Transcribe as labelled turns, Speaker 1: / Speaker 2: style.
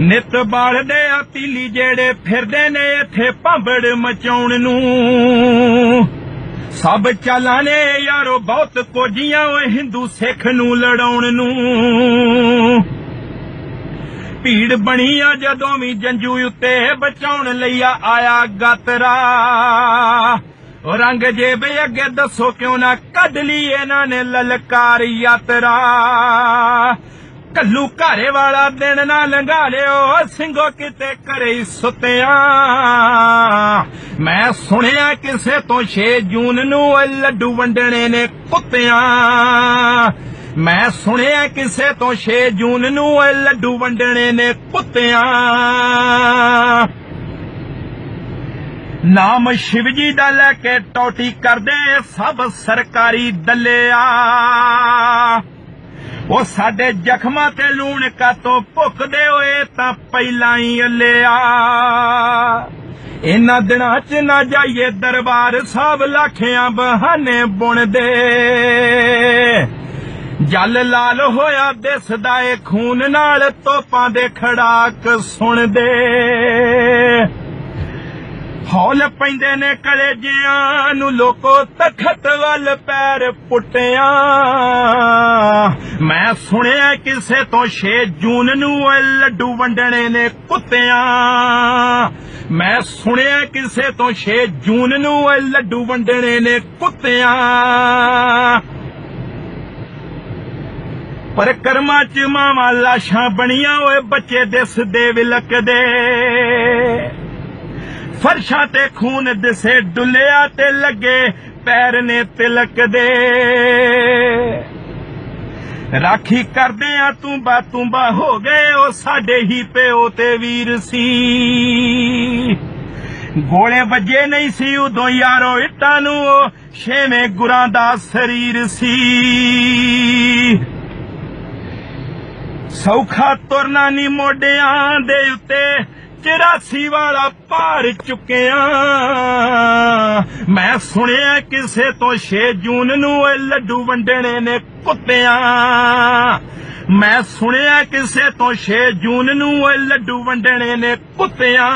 Speaker 1: ਨਿਤ ਬਾਲਦੇ ਆ ਪੀਲੀ ਜਿਹੜੇ ਫਿਰਦੇ ਨੇ ਇੱਥੇ ਭਾਂਬੜ ਮਚਾਉਣ ਨੂੰ। ਸਭ ਚਾਲਾਂ ਨੇ ਯਾਰੋ ਬਹੁਤ ਕੋਜੀਆਂ ਓਏ ਹਿੰਦੂ ਸਿੱਖ ਨੂੰ ਲੜਾਉਣ ਨੂੰ। ਭੀੜ ਬਣੀ ਆ ਜਦੋਂ ਵੀ ਜੰਜੂ ਉੱਤੇ ਬਚਾਉਣ ਲਈ ਆ ਆਇਆ ਗਾਤਰਾ। ਉਹ ਰੰਗ ਜੇਬ ਅੱਗੇ ਦੱਸੋ ਕਿਉਂ ਨਾ ਕੱਢ ਲਈ ਇਹਨਾਂ ਨੇ ਲਲਕਾਰ ਯਾਤਰਾ। ਕੱਲੂ ਘਾਰੇ ਵਾਲਾ ਦਿਨ ਨਾ ਲੰਘਾ ਲਿਓ, ਸਿੰਘੋ ਕਿਤੇ ਘਰੇ ਹੀ ਸੁੱਤਿਆ। ਮੈਂ ਸੁਣਿਆ ਕਿਸੇ ਤੋਂ 6 ਜੂਨ ਨੂੰ ਲੱਡੂ ਵੰਡਣੇ ਨੇ ਕੁੱਤਿਆਂ। ਮੈਂ ਸੁਣਿਆ ਕਿਸੇ ਤੋਂ 6 ਜੂਨ ਨੂੰ ਲੱਡੂ ਵੰਡਣੇ ਨੇ ਕੁੱਤਿਆਂ। ਨਾਮ ਸ਼ਿਵ ਜੀ ਦਾ ਲੈ ਕੇ ਟੋਟੀ ਕਰਦੇ ਸਭ ਸਰਕਾਰੀ ਦੱਲਿਆ। ਉਹ ਸਾਡੇ ਜ਼ਖਮਾਂ ਤੇ ਲੂਣ ਕਾਤੋਂ ਭੁੱਕਦੇ ਹੋਏ ਤਾਂ ਪਹਿਲਾਂ ਹੀ ਅੱਲਿਆ ਇਹਨਾਂ ਦਿਨਾਂ 'ਚ ਨਾ ਜਾਈਏ ਦਰਬਾਰ ਸਾਹਿਬ, ਲੱਖਿਆਂ ਬਹਾਨੇ ਬੁਣਦੇ। ਜਲ ਲਾਲ ਹੋਇਆ ਦਿਸਦਾ ਏ ਖੂਨ ਨਾਲ, ਤੋਪਾਂ ਦੇ ਖੜਾਕ ਸੁਣਦੇ। ਹੌਲ ਪੈਂਦੇ ਨੇ ਕਲੇਜਿਆਂ ਨੂੰ ਲੋਕੋ ਤਖਤ ਵੱਲ ਪੈਰ ਪੁੱਟਿਆ। ਮੈਂ ਸੁਣਿਆ ਕਿਸੇ ਤੋਂ 6 ਜੂਨ ਨੂੰ ਇਹ ਲੱਡੂ ਵੰਡਣੇ ਨੇ ਕੁੱਤਿਆਂ। ਮੈਂ ਸੁਣਿਆ ਕਿਸੇ ਤੋਂ 6 ਜੂਨ ਨੂੰ ਇਹ ਲੱਡੂ ਵੰਡਣੇ ਨੇ ਕੁੱਤਿਆਂ। ਪਰ ਕਰਮਾਂ ਚ ਮਾਵਾਂ ਲਾਸ਼ਾਂ ਬਣੀਆਂ ਓਏ ਬੱਚੇ ਦਿਸਦੇ ਵਿਲਕਦੇ। ਫਰਸ਼ਾਂ ਤੇ ਖੂਨ ਦਿਸੇ, ਡੁੱਲਿਆ ਤੇ ਲੱਗੇ, ਪੈਰ ਨੇ ਤਿਲਕ ਦੇ ਰਾਖੀ ਕਰਦੇ ਆ ਤੂੰ ਬਾ ਤੂੰ ਬਾ ਹੋ ਗਏ, ਉਹ ਸਾਡੇ ਹੀ ਪਿਓ ਤੇ ਵੀਰ ਸੀ। ਗੋਲੇ ਵੱਜੇ ਨਹੀਂ ਸੀ ਉਦੋਂ ਯਾਰੋ ਇੱਟਾਂ ਨੂੰ, ਉਹ ਛੇਵੇਂ ਗੁਰਾਂ ਦਾ ਸਰੀਰ ਸੀ। ਸੌਖਾ ਤੁਰਨਾ ਨੀ ਮੋਢਿਆਂ ਦੇ ਉੱਤੇ 84 ਵਾਲਾ ਭਾਰ ਚੁੱਕਿਆ। ਮੈਂ ਸੁਣਿਆ ਕਿਸੇ ਤੋਂ 6 ਜੂਨ ਨੂੰ ਇਹ ਲੱਡੂ ਵੰਡਣੇ ਨੇ ਕੁੱਤਿਆਂ। ਮੈਂ ਸੁਣਿਆ ਕਿਸੇ ਤੋਂ 6 ਜੂਨ ਨੂੰ ਇਹ ਲੱਡੂ ਵੰਡਣੇ ਨੇ ਕੁੱਤਿਆਂ।